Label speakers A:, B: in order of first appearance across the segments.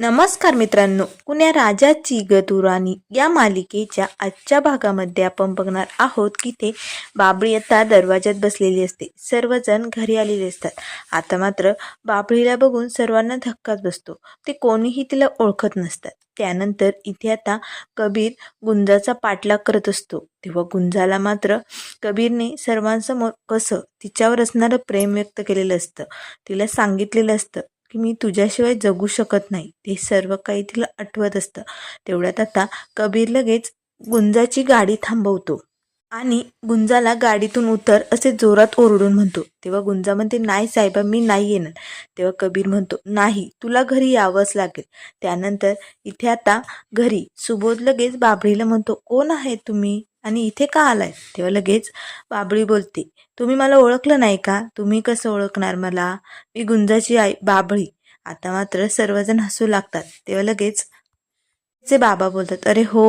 A: नमस्कार मित्रांनो कुण्या राजाची गतुराणी या मालिकेच्या आजच्या भागामध्ये आपण बघणार आहोत की ते बाबळी आता दरवाज्यात बसलेली असते. सर्वजण घरी आलेले असतात. आता मात्र बाबळीला बघून सर्वांना धक्काच बसतो. ते कोणीही तिला ओळखत नसतात. त्यानंतर इथे आता कबीर गुंजाचा पाठलाग करत असतो. तेव्हा गुंजाला मात्र कबीरने सर्वांसमोर कसं तिच्यावर असणारं प्रेम व्यक्त केलेलं असतं. तिला सांगितलेलं असतं की मी तुझ्याशिवाय जगू शकत नाही. ते सर्व काही तिला आठवत असतं. तेवढ्यात आता कबीर लगेच गुंजाची गाडी थांबवतो. आणि गुंजाला गाडीतून उतर असे जोरात ओरडून म्हणतो. तेव्हा गुंजा म्हणते नाही साहेबा मी नाही येणार. तेव्हा कबीर म्हणतो नाही तुला घरी यावंच लागेल. त्यानंतर इथे आता घरी सुबोध लगेच बाबरीला म्हणतो कोण आहे तुम्ही? आणि इथे का आलाय? तेव्हा लगेच बाबळी बोलते तुम्ही मला ओळखलं नाही का? तुम्ही कसं ओळखणार मला? मी गुंजाची आई बाबळी. आता मात्र सर्वजण हसू लागतात. तेव्हा लगेच चे बाबा बोलतात अरे हो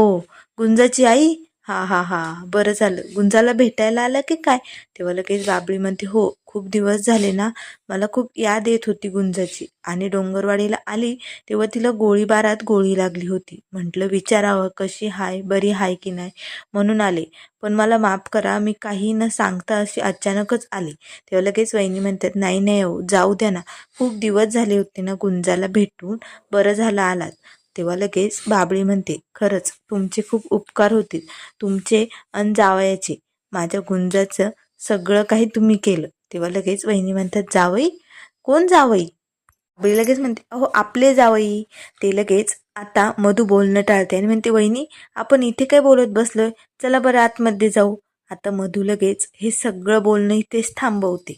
A: गुंजाची आई? हा हा हा. बरं झालं. गुंजाला भेटायला आला की काय? तेव्हा लगेच बाबळी म्हणते हो खूप दिवस झाले ना मला खूप याद येत होती गुंजाची. आणि डोंगरवाडीला आली तेव्हा तिला गोळीबारात गोळी लागली होती. म्हटलं विचारावं कशी हाय बरी हाय की नाही? म्हणून आले. पण मला माफ करा मी काही न सांगता अशी अचानकच आले. तेव्हा लगेच वहिनी म्हणतात नाही नाही हो जाऊ द्या ना. खूप दिवस झाले होते ना गुंजाला भेटून. बरं झालं आलात. तेव्हा लगेच बाबळी म्हणते खरंच तुमचे खूप उपकार होतील. तुमचे अन जावयाचे. माझ्या गुंजाचं सगळं काही तुम्ही केलं. तेव्हा लगेच वहिनी म्हणतात जावई? कोण जावई? बाबळी लगेच म्हणते अहो आपले जावई. ते लगेच आता मधू बोलणं टाळते आणि म्हणते वहिनी आपण इथे काय बोलत बसलोय? चला बरं आतमध्ये जाऊ. आता मधू लगेच हे सगळं बोलणं इथेच थांबवते.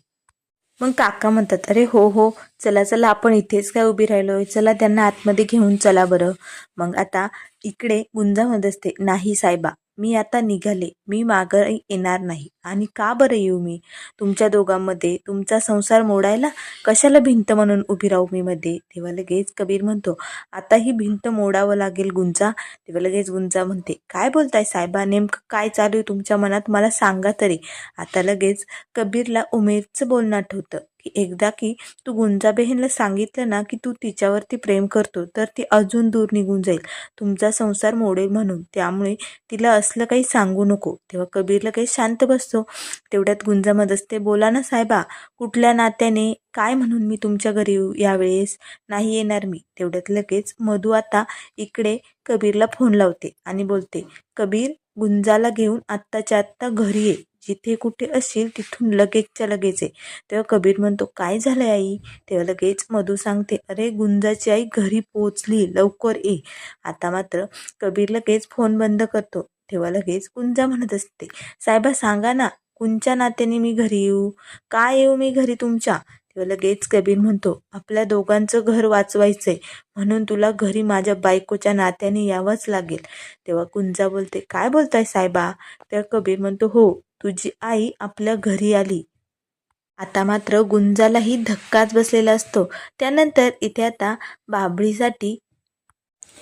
A: मग काका म्हणतात अरे हो हो चला चला आपण इथेच काय उभी राहिलोय चला त्यांना आतमध्ये घेऊन चला बरं. मग आता इकडे गुंजामध्ये असते नाही साहेबा मी आता निघाले. मी मागं येणार नाही. आणि का बरं येऊ मी? तुमच्या दोघांमध्ये तुमचा संसार मोडायला कशाला भिंत म्हणून उभी राहू मी मध्ये? तेव्हा लगेच कबीर म्हणतो आता ही भिंत मोडावं लागेल गुंजा. तेव्हा लगेच गुंजा म्हणते काय बोलताय साहेबा? नेमकं काय चालू आहे तुमच्या मनात? मला सांगा तरी. आता लगेच कबीरला उमेदचं बोलणं आठवतं. की एकदा की तू गुंजाबेहेनला सांगितलं ना की तू तिच्यावरती प्रेम करतो तर ती अजून दूर निघून जाईल. तुमचा संसार मोडेल म्हणून. त्यामुळे तिला असलं काही सांगू नको. तेव्हा कबीरला काही शांत बसतो. तेवढ्यात गुंजामत असते बोला ना साहेबा कुठल्या नात्याने? काय म्हणून मी तुमच्या घरी येऊ यावेळेस? नाही येणार मी. तेवढ्यात लगेच मधू आता इकडे कबीरला फोन लावते आणि बोलते कबीर गुंजाला घेऊन आत्ताच्या आत्ता घरी ये. जिथे कुठे असेल तिथून लगेचच्या लगेच आहे तेव्हा कबीर म्हणतो काय झालं आई? तेव्हा लगेच मधू सांगते अरे गुंजाची आई घरी पोचली लवकर ये. आता मात्र कबीर लगेच फोन बंद करतो. तेव्हा लगेच गुंजा म्हणत असते साहेबा सांगा ना कोणच्या नात्याने मी घरी येऊ? काय येऊ मी घरी तुमच्या? तेव्हा लगेच कबीर म्हणतो आपल्या दोघांचं घर वाचवायचंय. म्हणून तुला घरी माझ्या बायकोच्या नात्याने यावंच लागेल. तेव्हा कुंजा बोलते काय बोलताय साहेबा? तेव्हा कबीर म्हणतो हो तुझी आई आपल्या घरी आली. आता मात्र गुंजालाही धक्काच बसलेला असतो. त्यानंतर इथे आता बाबळीसाठी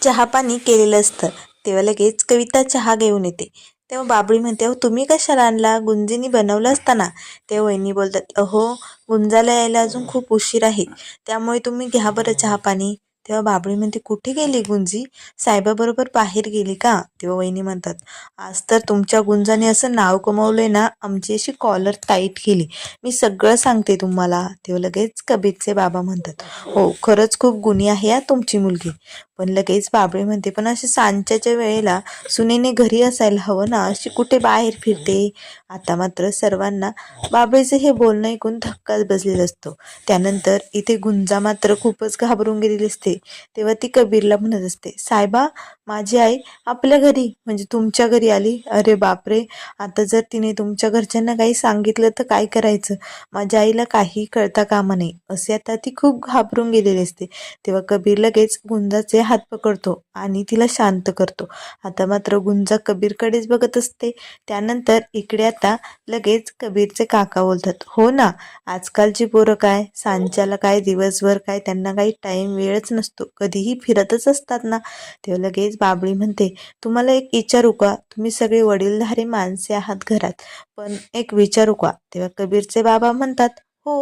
A: चहापाणी केलेलं असतं. तेव्हा लगेच कविता चहा घेऊन येते. तेव्हा बाबळी म्हणते अहो तुम्ही कशाला आणला? गुंजीनी बनवलं असताना. तेव्हा वहिनी बोलतात अहो गुंजाला यायला अजून खूप उशीर आहे. त्यामुळे तुम्ही घ्या बरं चहा पाणी. तेव्हा बाबळी म्हणते कुठे गेली गुंजी? साहेबाबरोबर बाहेर गेली का? तेव्हा वहिनी म्हणतात आज तर तुमच्या गुंजाने असं नाव कमवलंय ना आमची अशी कॉलर टाईट केली. मी सगळं सांगते तुम्हाला. तेव्हा लगेच कबीरचे बाबा म्हणतात हो खरंच खूप गुणी आहे या तुमची मुलगी. पण लगेच बाबळी म्हणते पण असे सांच्याच्या वेळेला सुनेने घरी असायला हवं ना अशी कुठे बाहेर फिरते? आता मात्र सर्वांना बाबळीचं हे बोलणं ऐकून धक्काच बसलेला असतो. त्यानंतर इथे गुंजा मात्र खूपच घाबरून गेलेली असते. तेव्हा ती कबीरला म्हणत असते साहेबा माझी आई आपल्या घरी म्हणजे तुमच्या घरी आली? अरे बापरे! आता जर तिने तुमच्या घरच्यांना काही सांगितलं तर काय करायचं? माझ्या आईला काही कळता कामा नाही असे आता ती खूप घाबरून गेलेली असते. तेव्हा कबीर लगेच गुंजाचे हात पकडतो आणि तिला शांत करतो. आता मात्र गुंजा कबीरकडेच बघत असते. त्यानंतर इकडे आता लगेच कबीरचे काका बोलतात हो ना आजकालची पोरं काय? सांच्याला काय? दिवसभर काय? त्यांना काही टाईम वेळच नसतो. कधीही फिरतच असतात ना. तेव्हा लगेच बाबळी म्हणते तुम्हाला एक विचारू का? तुम्ही सगळे वडीलधारे माणसे आहात घरात. पण एक विचारू का? तेव्हा कबीरचे बाबा म्हणतात हो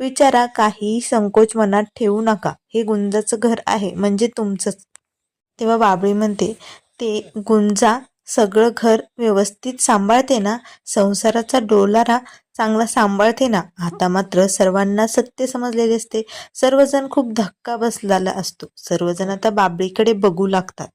A: विचारा काही संकोच मनात ठेवू नका. हे गुंजाचं घर आहे म्हणजे तुमचंच. तेव्हा बाबळी म्हणते ते गुंजा सगळं घर व्यवस्थित सांभाळते ना? संसाराचा डोलारा चांगला सांभाळते ना? आता मात्र सर्वांना सत्य समजलेले असते. सर्वजण खूप धक्का बसलेला असतो. सर्वजण आता बाबळीकडे बघू लागतात.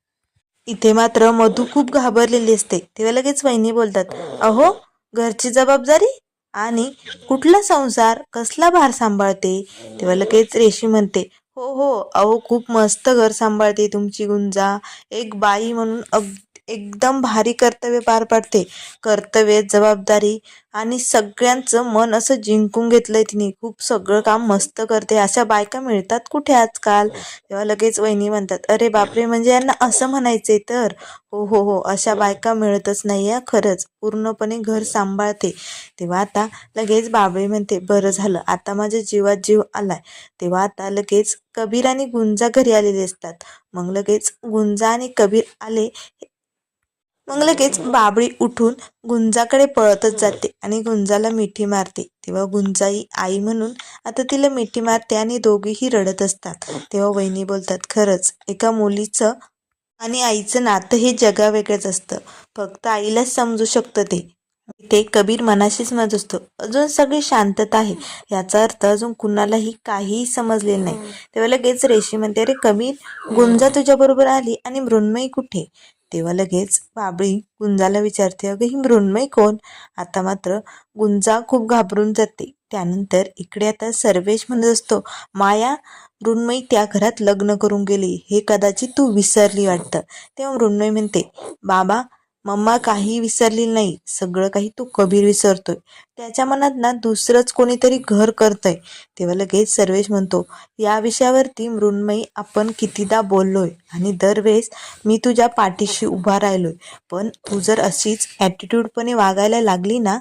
A: इथे मात्र मधू खूप घाबरलेली असते. तेव्हा लगेच वहिनी बोलतात अहो घरची जबाबदारी आणि कुठला संसार कसला भार सांभाळते? तेव्हा लगेच रेशी म्हणते हो हो अहो खूप मस्त घर सांभाळते तुमची गुंजा. एक बाई म्हणून अग एकदम भारी कर्तव्य पार पाडते. कर्तव्य जबाबदारी आणि सगळ्यांचं मन असं जिंकून घेतलंय तिने. खूप सगळं काम मस्त करते. अशा बायका मिळतात कुठे आजकाल? तेव्हा लगेच वहिनी म्हणतात अरे बापरे म्हणजे यांना असं म्हणायचंय तर? हो हो हो अशा बायका मिळतच नाही आहे खरंच. पूर्णपणे घर सांभाळते. तेव्हा आता लगेच बाबळे म्हणते बरं झालं. आता माझ्या जीवात जीव आलाय. तेव्हा आता लगेच कबीर आणि गुंजा घरी आलेले असतात. मग लगेच गुंजा आणि कबीर आले मग लगेच बाबळी उठून गुंजाकडे पळतच जाते आणि गुंजाला मिठी मारते. तेव्हा गुंजाई आई म्हणून आता तिला मिठी मारते आणि दोघेही रडत असतात. तेव्हा वहिनी बोलतात खरंच एका मुलीचं आणि आईचं नातं हे जगावेगळंच असतं. फक्त आईलाच समजू शकतं ते. ते कबीर मनाशीच मजतो असतो अजून सगळी शांतता आहे. याचा अर्थ अजून कुणालाही काहीही समजलेलं नाही. तेव्हा लगेच रेशी म्हणते अरे कबीर गुंजा तुझ्याबरोबर आली आणि मृण्मयी कुठे? तेव्हा लगेच बाबळी गुंजाला विचारते अगं ही मृण्मयी कोण? आता मात्र गुंजा खूप घाबरून जाते. त्यानंतर इकडे आता सर्वेश म्हणत असतो माया मृण्मयी त्या घरात लग्न करून गेली. हे कदाचित तू विसरली वाटतं. तेव्हा मृण्मयी म्हणते बाबा मम्मा काही विसरली नाही सगळं काही तू कबीर विसरतोय. त्याच्या मनात ना दुसरंच कोणीतरी घर करतंय. तेव्हा लगेच सर्वेश म्हणतो या विषयावरती मृण्मयी आपण कितीदा बोललोय आणि दरवेळेस मी तुझ्या पाठीशी उभा राहिलोय. पण तू जर अशीच ॲटिट्यूडपणे वागायला लागली ना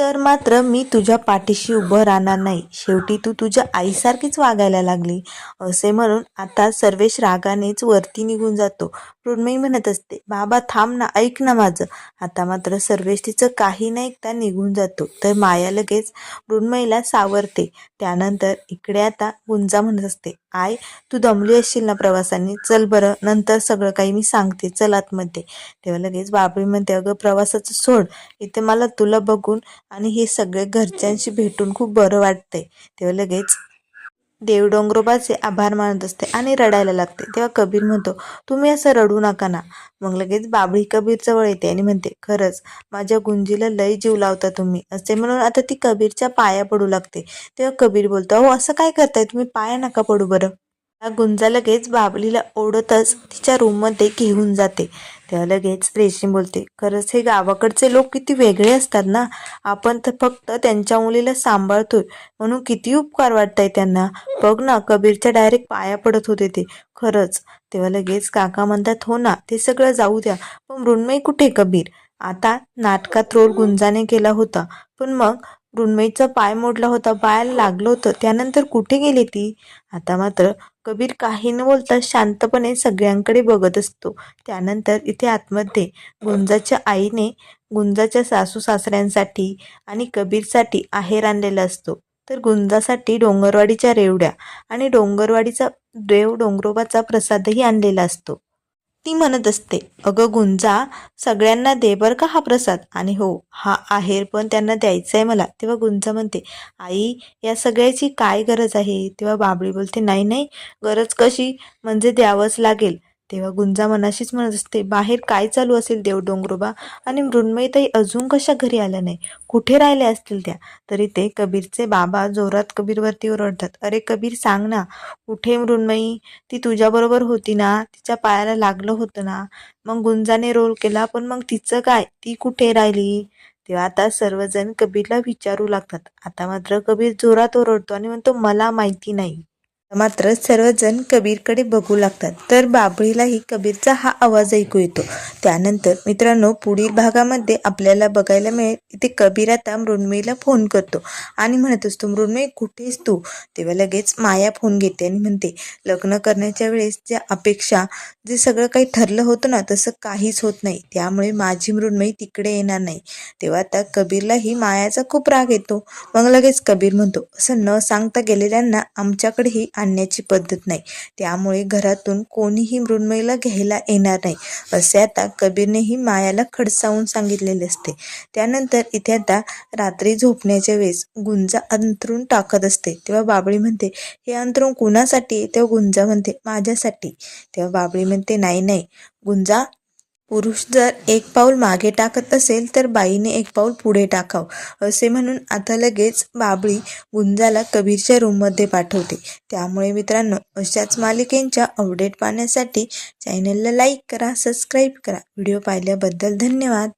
A: तर मात्र मी तुझ्या पाठीशी उभं राहणार नाही. शेवटी तू तुझ्या आईसारखीच वागायला लागली. असे म्हणून आता सर्वेश रागानेच वरती निघून जातो. मृण्मयी म्हणत असते बाबा थांब ना ऐक ना माझं. आता मात्र सर्वेश तिचं काही नाही ऐकता निघून जातो. तर माया लगेच मृण्मयीला सावरते. त्यानंतर इकडे आता गुंजा म्हणत असते आय तू दमली असशील ना प्रवासाने? चल बरं नंतर सगळं काही मी सांगते. चल आतमध्ये. तेव्हा लगेच बाबरी म्हणते अगं प्रवासाचं सोड. इथे मला तुला बघून आणि हे सगळे घरच्यांशी भेटून खूप बरं वाटतंय. तेव्हा लगेच देव डोंगरोबाचे आभार मानत असते आणि रडायला लागते. तेव्हा कबीर म्हणतो तुम्ही असं रडू नका ना. मग लगेच बाबळी कबीर जवळ येते आणि म्हणते खरंच माझ्या गुंजीला लय जीव लावता तुम्ही. असे म्हणून आता ती कबीरच्या पाया पडू लागते. तेव्हा कबीर बोलतो अहो असं काय करताय? तुम्ही पाया नका पडू बरं. गुंजा लगेच बाबलीला ओढतच तिच्या रूममध्ये घेऊन जाते. तेव्हा लगेच रेशीम बोलते. खरंच हे गावाकडचे लोक किती वेगळे असतात ना. आपण तर फक्त त्यांच्या मुलीला सांभाळतोय. म्हणून किती उपकार वाटताय त्यांना. बघ ना कबीरच्या डायरेक्ट पाया पडत होते ते. खरंच. तेव्हा लगेच काका म्हणतात हो ना ते सगळं जाऊ द्या. पण मृण्मयी कुठे कबीर? आता नाटकात रोल गुंजाने केला होता. पण मग मृण्मयीचा पाय मोडला होता पायाला लागलं होतं. त्यानंतर कुठे गेली ती? आता मात्र कबीर काही न बोलता शांतपणे सगळ्यांकडे बघत असतो. त्यानंतर इथे आतमध्ये गुंजाच्या आईने गुंजाच्या सासू सासऱ्यांसाठी आणि कबीरसाठी आहेर आणलेला असतो. तर गुंजासाठी डोंगरवाडीच्या रेवड्या आणि डोंगरवाडीचा देव डोंगरोबाचा प्रसादही आणलेला असतो. ती म्हणत असते अगं गुंजा सगळ्यांना दे बर का हा प्रसाद. आणि हो हा आहेर पण त्यांना द्यायचा आहे मला. तेव्हा गुंजा म्हणते आई या सगळ्याची काय गरज आहे? तेव्हा बाबळी बोलते नाही नाही गरज कशी? म्हणजे द्यावंच लागेल. तेव्हा गुंजा मनाशीच म्हणत असते बाहेर काय चालू असेल देव डोंगरोबा? आणि मृण्मयीताई अजून कशा घरी आल्या नाही? कुठे राहिल्या असतील त्या? तरी ते कबीरचे बाबा जोरात कबीरवरती ओरडतात अरे कबीर सांग ना कुठे मृण्मयी? ती तुझ्याबरोबर होती ना? तिच्या पायाला लागलं होतं ना? मग गुंजाने रोल केला पण मग तिचं काय? ती कुठे राहिली? तेव्हा आता सर्वजण कबीरला विचारू लागतात. आता मात्र कबीर जोरात ओरडतो आणि म्हणतो मला माहिती नाही. मात्र सर्वजण कबीरकडे बघू लागतात. तर बाबळीलाही कबीरचा हा आवाज ऐकू येतो. त्यानंतर मित्रांनो पुढील भागामध्ये आपल्याला बघायला मिळेल इथे कबीर आता मृण्मयीला फोन करतो आणि म्हणत असतो मृण्मयी कुठेस तू? तेव्हा लगेच माया फोन घेते आणि म्हणते लग्न करण्याच्या वेळेस ज्या अपेक्षा जे सगळं काही ठरलं होतं ना तसं काहीच होत नाही. त्यामुळे माझी मृण्मयी तिकडे येणार नाही. तेव्हा आता कबीरलाही मायाचा खूप राग येतो. मग लगेच कबीर म्हणतो असं न सांगता गेलेल्यांना आमच्याकडेही आणण्याची पद्धत नाही. त्यामुळे घरातून कोणीही मृण्मयीला घ्यायला येणार नाही असे आता कबीरनेही मायाला खडसावून सांगितलेले असते. त्यानंतर इथे आता रात्री झोपण्याच्या वेळेस गुंजा अंतरून टाकत असते. तेव्हा बाबळी म्हणते हे अंतरून कुणासाठी? तेव्हा गुंजा म्हणते माझ्यासाठी. तेव्हा बाबळी म्हणते नाही नाही. गुंजा पुरुष जर एक पाऊल मागे टाकत असेल तर बाईने एक पाऊल पुढे टाकावं असे म्हणून आता लगेच बाबळी गुंजाला कबीरच्या रूममध्ये पाठवते. त्यामुळे मित्रांनो अशाच मालिकेंच्या अपडेट पाहण्यासाठी चॅनलला लाईक करा सबस्क्राईब करा. व्हिडिओ पाहिल्याबद्दल धन्यवाद.